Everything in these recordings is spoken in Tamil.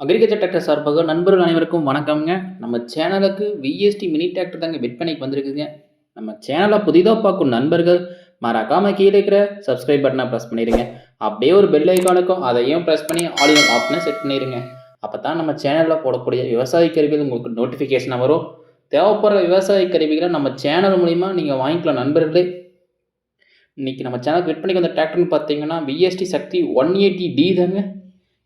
அக்ரிகல்ச்சர் டிராக்டர் சார்பாக நண்பர்கள் அனைவருக்கும் வணக்கம்ங்க. நம்ம சேனலுக்கு விஎஸ்டி மினி டிராக்டர் தாங்க விற்பனைக்கு வந்திருக்குங்க நம்ம சேனலை புதிதாக பார்க்கும் நண்பர்கள் மறக்காமல் கீழே இருக்கிற சப்ஸ்கிரைப் பட்டனை ப்ரெஸ் பண்ணிடுங்க அப்படியே ஒரு பெல் ஐக்கானுக்கும் அதையும் ப்ரெஸ் பண்ணி ஆலியன் ஆப்ஷனை செட் பண்ணிடுங்க அப்போ தான் நம்ம சேனலில் போடக்கூடிய விவசாய கருவிகள் உங்களுக்கு நோட்டிஃபிகேஷனாக வரும். தேவைப்படுற விவசாய கருவிகளை நம்ம சேனல் மூலிமா நீங்கள் வாங்கிக்கலாம் நண்பர்களே. இன்றைக்கி நம்ம சேனலுக்கு விற்பனைக்கு வந்த டிராக்டர்னு பார்த்தீங்கன்னா VST Shakti one eighty D தாங்க.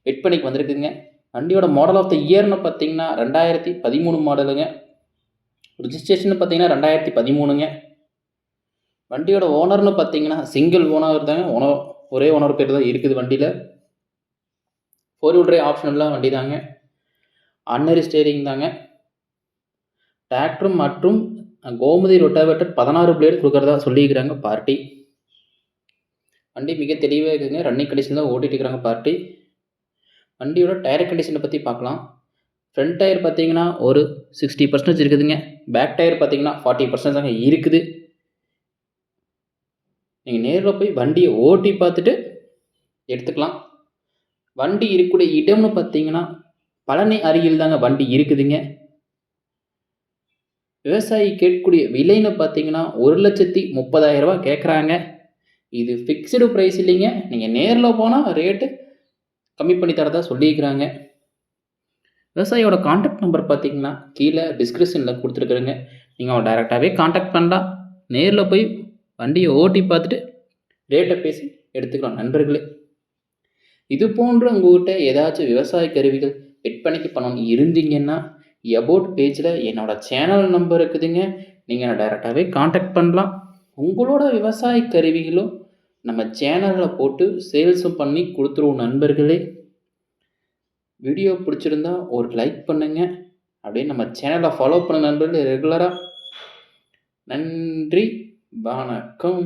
விற்பனைக்கு வந்திருக்குங்க வண்டியோட மாடல் ஆஃப் த இயர்னு பார்த்தீங்கன்னா ரெண்டாயிரத்தி பதிமூணு மாடலுங்க ரிஜிஸ்ட்ரேஷன் பார்த்தீங்கன்னா ரெண்டாயிரத்தி பதிமூணுங்க. வண்டியோட ஓனர்னு பார்த்தீங்கன்னா சிங்கிள் ஓனர் தாங்க. ஓனர் ஒரே ஓனர் பேர் தான் இருக்குது வண்டியில். ஃபோர் வீல் ட்ரைவ் ஆப்ஷனெல்லாம் வண்டி தாங்க. அன்னரி ஸ்டேரிங் தாங்க. டிராக்டர் மற்றும் கோமதி ரொட்டாவேட்டர் பதினாறு பிளேடு கொடுக்குறதா சொல்லியிருக்கிறாங்க பார்ட்டி வண்டி மிக தெளிவாக இருக்குதுங்க ரன்னிங் கண்டிஷன் தான் ஓட்டிகிட்டு இருக்கிறாங்க பார்ட்டி வண்டியோட டயர் கண்டிஷனை பற்றி பார்க்கலாம். ஃப்ரண்ட் டயர் பார்த்தீங்கன்னா ஒரு சிக்ஸ்டி பர்சன்டேஜ் இருக்குதுங்க. பேக் டயர் பார்த்தீங்கன்னா ஃபார்ட்டி பர்சன்ட் தாங்க இருக்குது. நீங்கள் நேரில் போய் வண்டியை ஓட்டி பார்த்துட்டு எடுத்துக்கலாம். வண்டி இருக்கக்கூடிய இடம்னு பார்த்தீங்கன்னா பழனி அருகில் தாங்க வண்டி இருக்குதுங்க. விவசாயி கேட்கக்கூடிய விலைன்னு பார்த்தீங்கன்னா ஒரு லட்சத்தி முப்பதாயிரரூபா கேட்குறாங்க. இது ஃபிக்ஸ்டு ப்ரைஸ் இல்லைங்க. நீங்கள் நேரில் போனால் ரேட்டு கம்மி பண்ணி தரதா சொல்லியிருக்கிறாங்க. விவசாயியோட காண்டாக்ட் நம்பர் பார்த்தீங்கன்னா கீழே டிஸ்கிரிப்ஷனில் கொடுத்துருக்குறேங்க. நீங்கள் அவன் டைரெக்டாகவே காண்டாக்ட் பண்ணலாம். நேரில் போய் வண்டியை ஓட்டி பார்த்துட்டு ரேட்டை பேசி எடுத்துக்கலாம் நண்பர்களே. இது போன்ற உங்கள்கிட்ட ஏதாச்சும் விவசாய கருவிகள் விற்பனைக்கு பண்ணணும் இருந்தீங்கன்னா எபோட் பேஜில் என்னோடய சேனல் நம்பர் இருக்குதுங்க. நீங்கள் டைரெக்டாகவே காண்டாக்ட் பண்ணலாம். உங்களோட விவசாய கருவிகளும் நம்ம சேனலில் போட்டு சேல்ஸும் பண்ணி கொடுத்துருவோம் நண்பர்களே. வீடியோ பிடிச்சிருந்தா ஒரு லைக் பண்ணுங்கள் அப்படியே நம்ம சேனலை ஃபாலோ பண்ண நண்பர்களே ரெகுலராக நன்றி வணக்கம்.